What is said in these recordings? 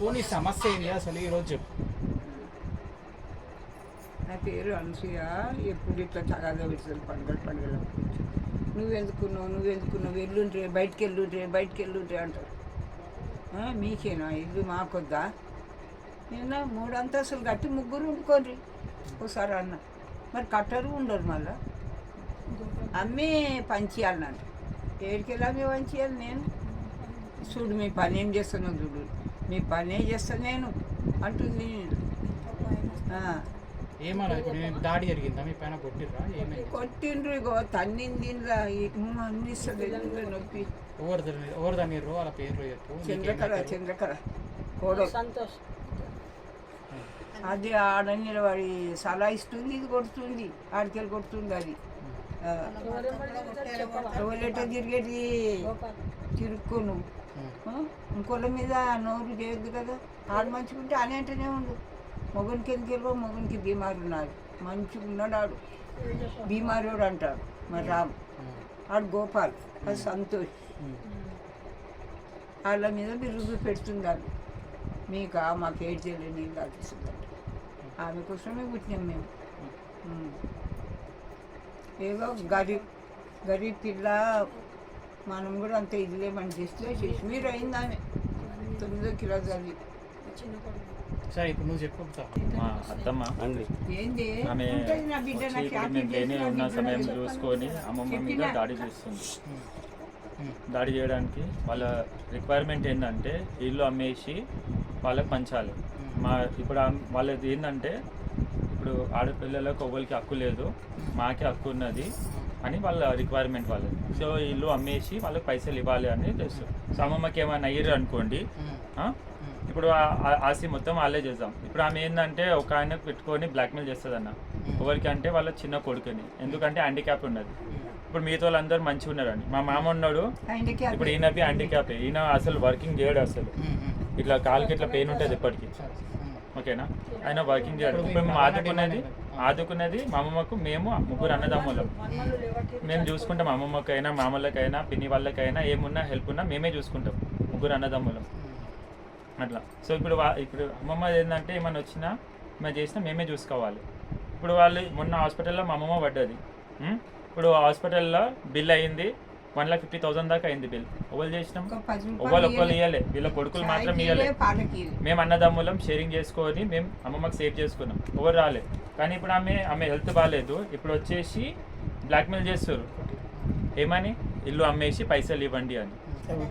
పోనీ సమస్య ఏంటి అసలు ఈరోజు చెప్పు. నా పేరు అనసూయ ఎప్పుడు ఇట్లా తగాదా పెడుతుంది పండుగ పండుగలు. నువ్వెందుకున్నావు నువ్వెందుకున్నావు ఎల్లుంటే బయటికి ఎల్లుంటే బయటికి ఎల్లుంటే అంటారు మీకేనా? ఇల్లు మాకొద్దా? నిన్న మూడు అంతస్తులు కట్టి ముగ్గురు ఉండుకోండి ఒకసారి అన్న. మరి కట్టరు ఉండరు మళ్ళా. అమ్మే పంచేయాలన్నట్టు ఏడికెళ్ళి అమ్మే పంచేయాలి నేను? చూడు మీ పని ఏం చేస్తున్నావు చూడు. మీ పని ఏం చేస్తాను నేను అంటుంది. ఏమన్నా ఇప్పుడు దాడి జరిగిందా? మీ పైన కొట్టిర్రా? ఏమైంది? కొట్టిండ్రు ఇగో తన్నిందిరా అన్నిస్తుంది నొప్పి? ఎవరు దాని- ఎవరు దాని వాళ్ళ పేరు చెప్పు. చంద్రకళ కోడలు అది ఆడ నిలబడి సలహా ఇస్తుంది ఇది కొడుతుంది ఆడికెళ్ళి కొడుతుంది అది. టోయిలెట్ తిరిగేది తిరుక్కును. ఆ? ఇంకోళ్ళ మీద నోరు చేయొద్దు కదా. ఆడు మంచిగుంటే అని అంటేనే ఉండు. మొగనికి ఎందుకు వెళ్ళో మొగనికి బీమారు ఉన్నాడు. మంచిగా ఉన్నాడు ఆడు. బీమారోడు అంటాడు. మరి రామ్. ఆడు గోపాల్. అది సంతోష్. వాళ్ళ మీద మీరు రుజువు ఆమె మీకు మాకు ఏడ్ చేయలేదు నేను తాగిస్తుందంట ఆమె కోసమే పుట్టినాం మేము. ఏదో గరీబ్ గరీబ్ పిల్ల మనం కూడా అంత ఇదిలే మన చేస్తే కాశ్మీర్ అయింది ఆమె తొమ్మిదో కిలో చదివి సరే ఇప్పుడు నువ్వు చెప్పు మా అత్తమ్మ. ఆమె లేని చేసి ఉన్న సమయం చూసుకొని అమ్మమ్మ మీద. దాడి చేస్తుంది. దాడి చేయడానికి వాళ్ళ రిక్వైర్మెంట్ ఏంటంటే ఇల్లు అమ్మేసి వాళ్ళకి పంచాలి. మా ఇప్పుడు వాళ్ళది ఏంటంటే ఇప్పుడు ఆడపిల్లలకు ఎవరికి హక్కు లేదు మాకే హక్కు ఉన్నది అని వాళ్ళ రిక్వైర్మెంట్ వాళ్ళది. సో ఇల్లు అమ్మేసి వాళ్ళకి పైసలు ఇవ్వాలి అని తెలుసు సో అమ్మమ్మకి ఏమైనా అయ్యారు అనుకోండి? ఇప్పుడు ఆ- ఆ- ఆస్తి మొత్తం వాళ్ళే చేద్దాం. ఇప్పుడు ఆమె ఏంటంటే ఒక ఆయన పెట్టుకొని బ్లాక్మెయిల్ చేస్తుంది అన్న ఎవరికి అంటే వాళ్ళ చిన్న కొడుకుని. ఎందుకంటే హ్యాండిక్యాప్ ఉన్నది. ఇప్పుడు మిగతా వాళ్ళందరూ మంచిగా ఉన్నారని. మా మామ ఉన్నాడు. ఇప్పుడు ఈయనకి హ్యాండిక్యాప్ ఈయన అసలు వర్కింగ్ చేయడు అసలు. ఇట్లా కాలుకి ఇట్లా పెయిన్ ఉంటుంది ఎప్పటికీ. ఓకేనా? ఆయన వర్కింగ్ చేయాలి. ఇప్పుడు మేము ఆదుకునేది ఆదుకునేది మా అమ్మమ్మకు మేము ముగ్గురు అన్నదమ్ములం. మేము చూసుకుంటాం అమ్మమ్మకైనా మామలకైనా పిన్ని వాళ్ళకైనా ఏమున్నా హెల్ప్ ఉన్నా మేమే చూసుకుంటాం. ముగ్గురు అన్నదమ్ములం. అట్లా. సో ఇప్పుడు వా- ఇప్పుడు అమ్మమ్మ ఏంటంటే ఏమైనా వచ్చినా మేము చేసినా మేమే చూసుకోవాలి. ఇప్పుడు వాళ్ళు మొన్న హాస్పిటల్లో మా అమ్మమ్మ పడ్డది. ఇప్పుడు హాస్పిటల్లో బిల్ అయింది వన్ లాక్ ఫిఫ్టీ థౌసండ్ దాకా అయింది బిల్. ఎవరు చేసినాం? ఒకళ్ళు ఇయ్యలే. ఇవ్వలే వీళ్ళ కొడుకులు మాత్రం ఇవ్వలే. మేము అన్నదమ్ములం షేరింగ్ చేసుకొని మేము అమ్మమ్మకి సేవ్ చేసుకున్నాం. ఎవరు రాలే. కానీ ఇప్పుడు ఆమె ఆమె హెల్త్ బాగాలేదు ఇప్పుడు వచ్చేసి బ్లాక్మెయిల్ చేస్తారు. ఏమని? ఇల్లు అమ్మేసి పైసలు ఇవ్వండి అని.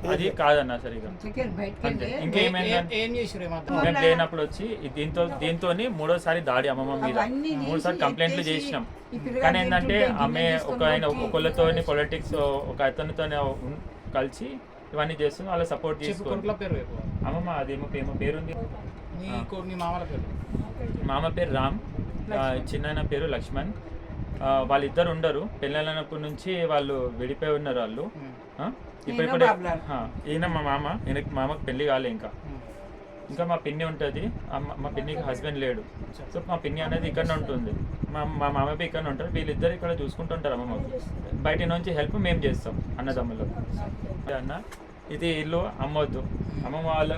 అది కాదన్న సరిగా. ఇంకేమైందంటే మేము లేనప్పుడు వచ్చి దీంతో దీంతో మూడోసారి దాడి అమ్మమ్మ మీద. మూడుసారి కంప్లైంట్లు చేసినాం. కానీ ఏంటంటే ఆమె ఒక ఆయన ఒకళ్ళతో పొలిటిక్స్ ఒక అతనితో కలిసి ఇవన్నీ చేస్తుంది వాళ్ళ సపోర్ట్ చెప్పు అమ్మమ్మ అదేమో ఏమో పేరుంది. మామల పేరు? మామ పేరు రామ్. ఆ, చిన్నాయన పేరు లక్ష్మణ్. వాళ్ళిద్దరు ఉండరు. పెళ్ళైనప్పటి నుంచి వాళ్ళు విడిపోయి ఉన్నారు వాళ్ళు? ఇప్పుడు ఈయన మా మామ ఈయనకి మామకు పెళ్ళి కాలే ఇంకా. ఇంకా మా పిన్ని ఉంటుంది. మా పిన్నికి హస్బెండ్ లేడు. సో మా పిన్ని అనేది ఇక్కడనే ఉంటుంది. మా మా మామపై ఇక్కడ ఉంటారు. వీళ్ళిద్దరు ఇక్కడ చూసుకుంటుంటారు అమ్మమ్మకు బయట నుంచి హెల్ప్ మేము చేస్తాం అన్నదమ్ములు. అన్న ఇది ఇల్లు అమ్మొద్దు. అమ్మమ్మ వాళ్ళ